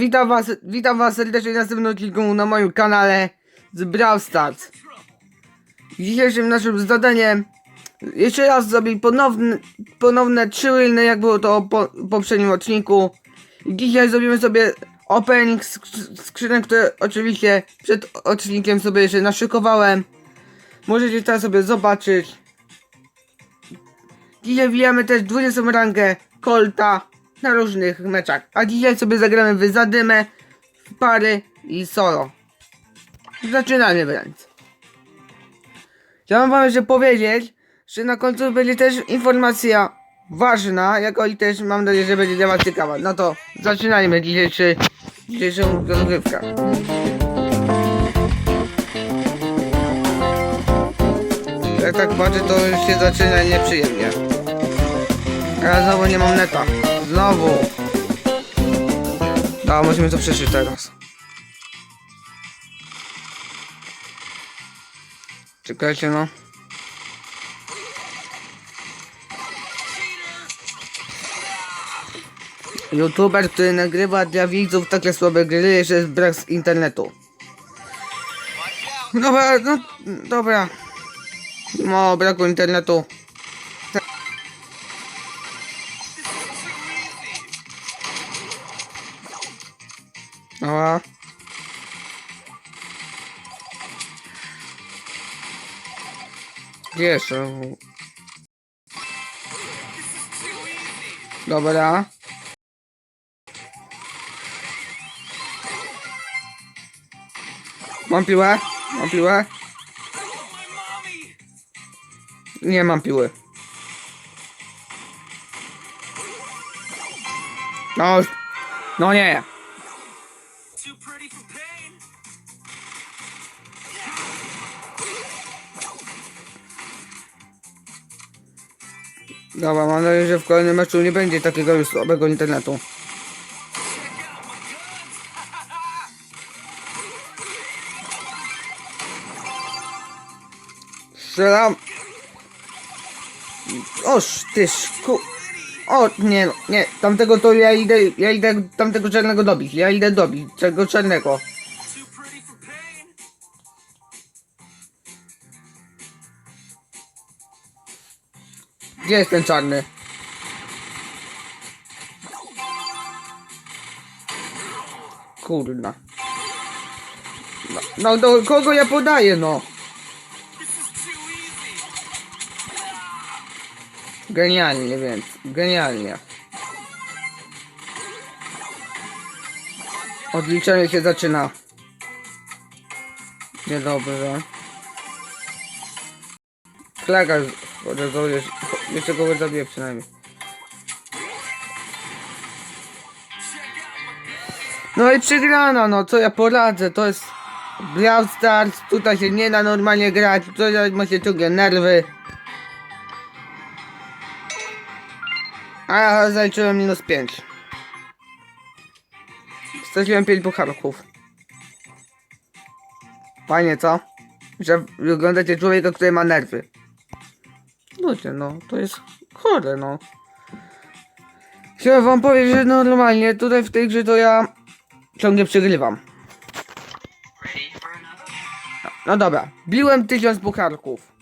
witam was, witam was serdecznie na odcinku na moim kanale z Brawl Stars. Dzisiejszym naszym zadaniem jeszcze raz zrobić ponowne, ponowne trzy jak było to po poprzednim odcinku. Dzisiaj zrobimy sobie opening sk- skrzynek, które oczywiście przed odcinkiem sobie jeszcze naszykowałem. Możecie teraz sobie zobaczyć. Dzisiaj wbijamy też 20 rangę Colta na różnych meczach. A dzisiaj sobie zagramy w zadymę, w pary i solo. Zaczynamy więc. Chciałem wam jeszcze powiedzieć, że na końcu będzie też informacja ważna, jako i też mam nadzieję, że będzie dla ciekawa. No to zaczynajmy dzisiejszy, dzisiejszą rozgrywkę. Jak tak patrzę, to już się zaczyna nieprzyjemnie. A ja znowu nie mam neta. Znowu. No, musimy to przeżyć teraz. Czekajcie no. YouTuber, który nagrywa dla widzów takie słabe gry, jeszcze jest brak z internetu. Dobra, no, dobra. No, braku internetu. Gdzie jeszcze? Dobra. Mam piłę? Mam piłę? Nie mam piły. No, no nie. Dobra, mam nadzieję, że w kolejnym meczu nie będzie takiego już słabego internetu. Strzelam. Oż ty szku... O, nie, nie, tamtego to ja idę, ja idę tamtego czarnego dobić, ja idę dobić tego czarnego. Gdzie jest ten czarny? Kurna. No, no do kogo ja podaję, no? Genialnie, więc. Genialnie. Odliczenie się zaczyna. Niedobrze. Flaga odezuje. Jeszcze kogoś zabiję przynajmniej. No i przegrana, no co ja poradzę, to jest Brawl Stars, tutaj się nie da normalnie grać, tutaj ma się ciągle nerwy. A ja zaliczyłem minus 5. Straciłem 5 pucharków. Fajnie, co? Że wyglądacie człowieka, który ma nerwy. No, to jest chore, no. Chciałem wam powiedzieć, że normalnie tutaj w tej grze to ja ciągle przegrywam. No dobra, biłem tysiąc pucharków.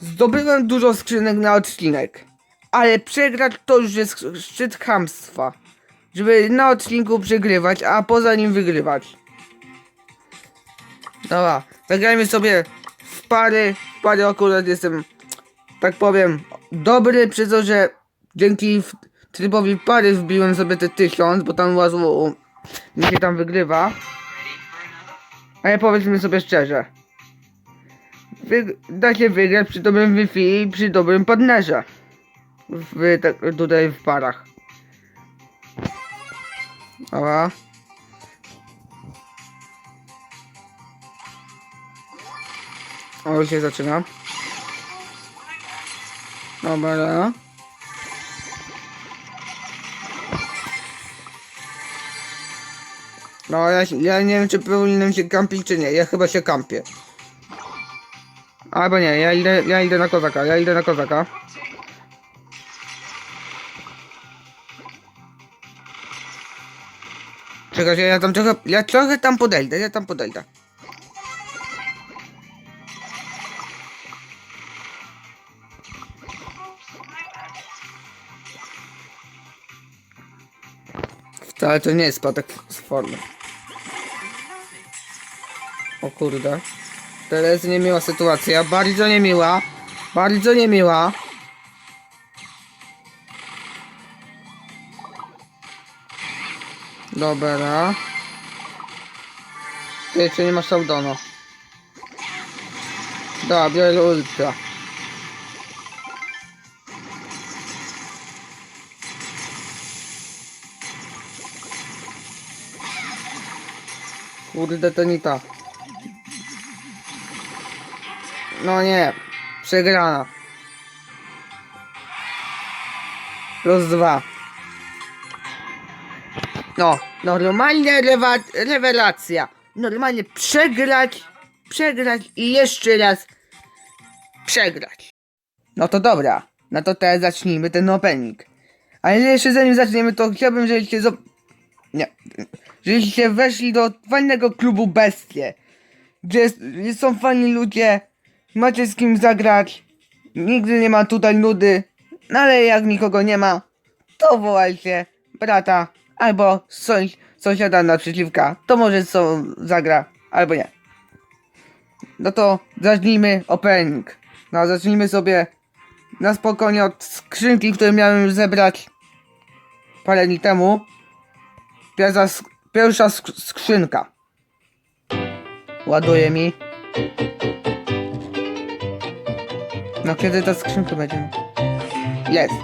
Zdobyłem dużo skrzynek na odcinek. Ale przegrać to już jest szczyt chamstwa. Żeby na odcinku przegrywać, a poza nim wygrywać. Dobra, zagrajmy sobie w pary. W pary akurat jestem, tak powiem, dobry, przez to, że dzięki trybowi pary wbiłem sobie te tysiąc, bo tam łatwo mi się tam wygrywa. Ale powiedzmy sobie szczerze. Wy, da się wygrać przy dobrym Wi-Fi i przy dobrym partnerze. W, tak, tutaj w parach. Dobra. O, się zaczyna. Dobra. No, ja, ja nie wiem, czy powinienem się kampić, czy nie. Ja chyba się kampię. Albo nie, ja idę, ja idę na kozaka, ja idę na kozaka. Czekajcie, ja tam trochę, ja trochę tam podejdę, ja tam podejdę. Wcale to nie jest spadek z formy. O kurde. Teraz niemiła sytuacja, bardzo niemiła. Bardzo niemiła. Dobra. Ty nie masz Saudono. Dobra, biorę ultra. Kurde, to nie ta. No nie. Przegrana. Plus dwa. No, normalnie rewelacja. Normalnie przegrać, przegrać i jeszcze raz przegrać. No to dobra, no to teraz zacznijmy ten opening. Ale jeszcze zanim zaczniemy, to chciałbym, żebyście. Nie. Żebyście weszli do fajnego klubu Bestie. Gdzie gdzie są fajni ludzie, macie z kim zagrać. Nigdy nie ma tutaj nudy. No ale jak nikogo nie ma, to wołajcie brata albo sąś, sąsiada naprzeciwka. To może są zagra, albo nie. No to zacznijmy opening. No zacznijmy sobie na spokojnie od skrzynki, które miałem zebrać parę dni temu. Pierwsza, sk- pierwsza sk- skrzynka. Ładuje mi. No kiedy ta skrzynka będzie? Jest.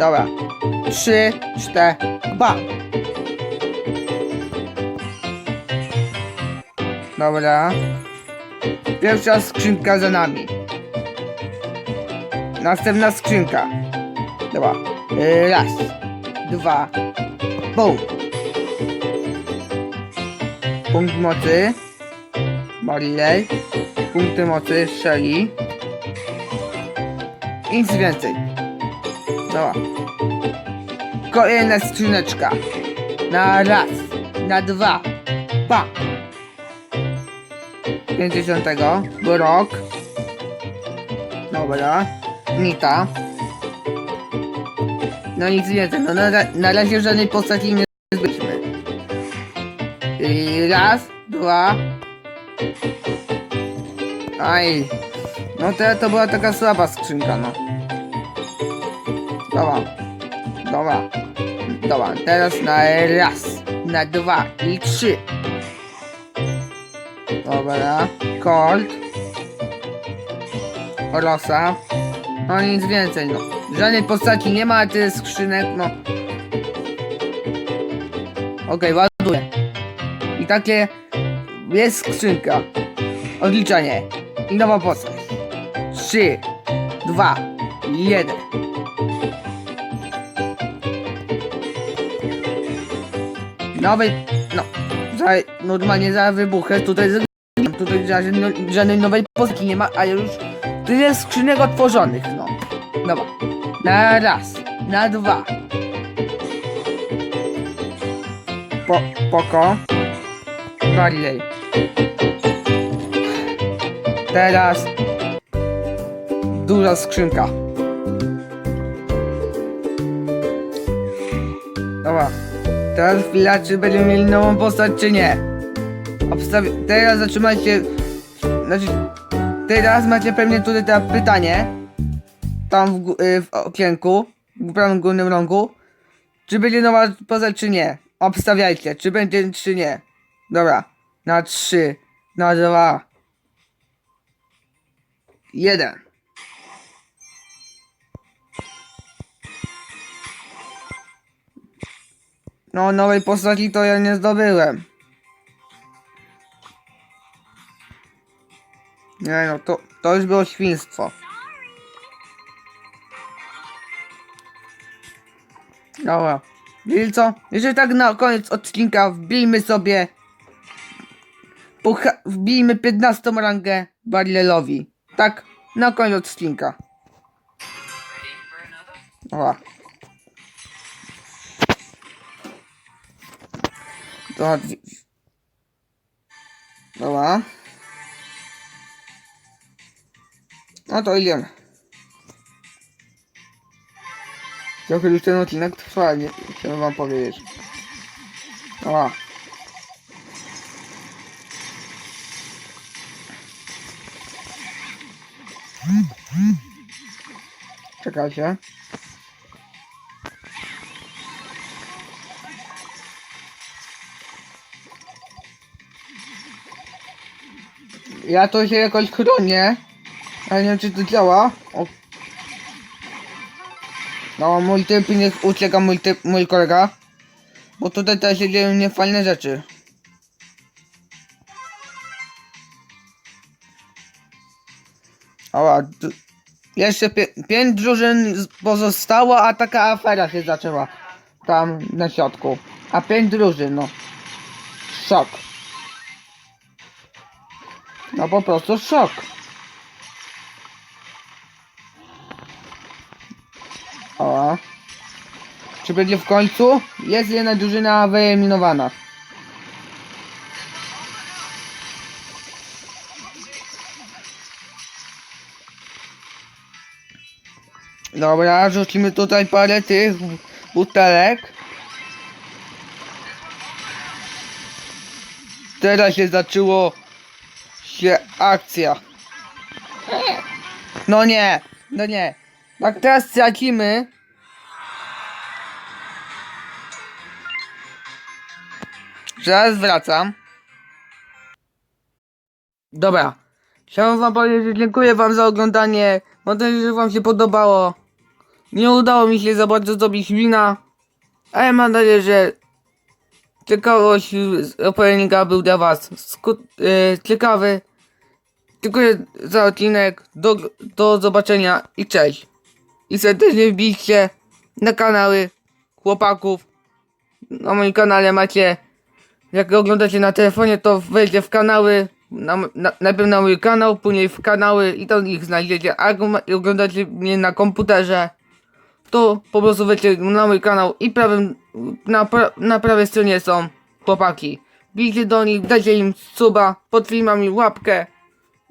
Dobra. Trzy, cztery, dwa. Dobra. Pierwsza skrzynka za nami. Następna skrzynka. Dobra. Raz. Dwa. Bum. Punkt mocy. Barley. Punkty mocy Shelly. I nic więcej. Dobra. Kolejna skrzyneczka. Na raz. Na dwa. Pa. 50. Rok. Dobra. Nita. No nic więcej. No na, na razie żadnej postaci nie zbyliśmy. I raz, dwa. Aj. No to, to była taka słaba skrzynka, no. Dobra. Dobra. Dobra, teraz na raz, na dwa i trzy. Dobra. Colt. Rosa. No nic więcej, no. Żadnej postaci nie ma, a tyle skrzynek, no. Okej, ładuję. Takie jest skrzynka. Odliczanie. I nowa postać. Trzy, dwa, jeden. Nowy, no, za, normalnie za wybuchę tutaj z tutaj żadnej, no, żadnej nowej pozycji nie ma, a już tyle skrzynek otworzonych, no. Dobra. Na raz, na dwa. Po, poko. Teraz duża skrzynka. Dobra. Teraz chwila, czy będziemy mieli nową postać, czy nie. Obstawi... Teraz zatrzymajcie... Znaczy... Teraz macie pewnie tutaj to pytanie. Tam w, gó- y, w okienku. W prawym górnym rogu. Czy będzie nowa postać, czy nie. Obstawiajcie, czy będzie, czy nie. Dobra. Na trzy. Na dwa. Jeden. No, nowej postaci to ja nie zdobyłem. Nie no, to, to już było świństwo. Dobra. Wiecie co? Jeżeli tak na koniec odcinka wbijmy sobie pucha- wbijmy 15 rangę Barlelowi. Tak, na koniec odcinka. Dobra. Dobra. Dobra. No to idziemy. Trochę już ten odcinek trwa, nie chciałem wam powiedzieć. Dobra. Czekajcie. Ja to się jakoś chronię. Ale nie wiem czy to działa. O. No mój typ niech ucieka mój typ, mój kolega. Bo tutaj też się dzieją niefajne rzeczy. Ała, d- jeszcze pie pięć drużyn pozostało, a taka afera się zaczęła. Tam na środku. A pięć drużyn, no. Szok. No po prostu szok. O. Czy będzie w końcu? Jest jedna drużyna wyeliminowana. Dobra, rzucimy tutaj parę tych butelek. Teraz się zaczęło się akcja. No nie, no nie. Tak teraz stracimy. Zaraz wracam. Dobra. Chciałem wam powiedzieć, dziękuję wam za oglądanie. Mam nadzieję, że wam się podobało. Nie udało mi się za bardzo zrobić wina. Ale mam nadzieję, że ciekawość openinga był dla was sku- e, ciekawy. Dziękuję za odcinek. Do, do zobaczenia i cześć. I serdecznie wbijcie na kanały chłopaków. Na moim kanale macie. Jak oglądacie na telefonie, to wejdźcie w kanały. Na, na, najpierw na mój kanał, później w kanały i tam ich znajdziecie. A jak oglądacie mnie na komputerze, to po prostu wejdźcie na mój kanał i prawym, na, pra, na prawej stronie są chłopaki. Bijcie do nich, dajcie im suba, pod filmami łapkę.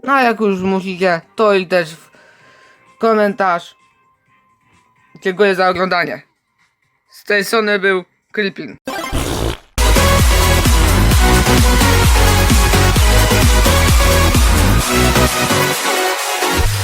No a jak już musicie, to i też w komentarz. Dziękuję za oglądanie. Z tej strony był Krypin.